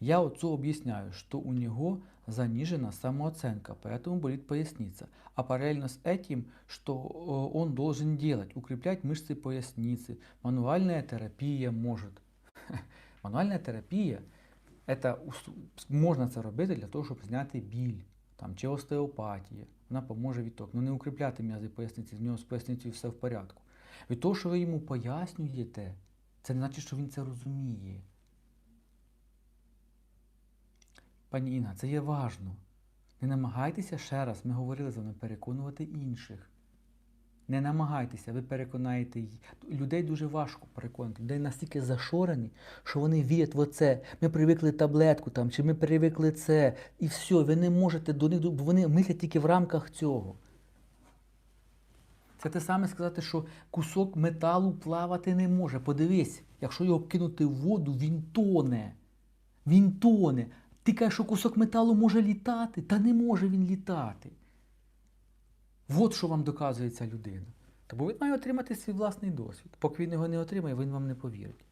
Я отцу объясняю, что у него занижена самооценка, поэтому болит поясница. А параллельно с этим, что э, он должен делать? Укреплять мышцы поясницы. Мануальная терапия может. Мануальна терапія це можна це робити для того, щоб зняти біль там, чи остеопатія. Вона поможе відток. Ну не укріпляти м'язи поясниці, в нього з поясницею все в порядку. Від того, що ви йому пояснюєте, це не значить, що він це розуміє. Пані Інна, це є важно. Не намагайтеся ще раз, ми говорили з вами, переконувати інших. Не намагайтеся, ви переконаєте й- людей дуже важко переконати. Людей настільки зашорені, що вони вірять в оце. Ми привикли таблетку там, чи ми привикли це, і все, ви не можете до них, бо вони мислять тільки в рамках цього. Це те саме сказати, що кусок металу плавати не може. Подивись, якщо його кинути в воду, він тоне. Він тоне. Ти кажеш, що кусок металу може літати, та не може він літати. От що вам доказує ця людина. Тому він має отримати свій власний досвід. Поки він його не отримає, він вам не повірить.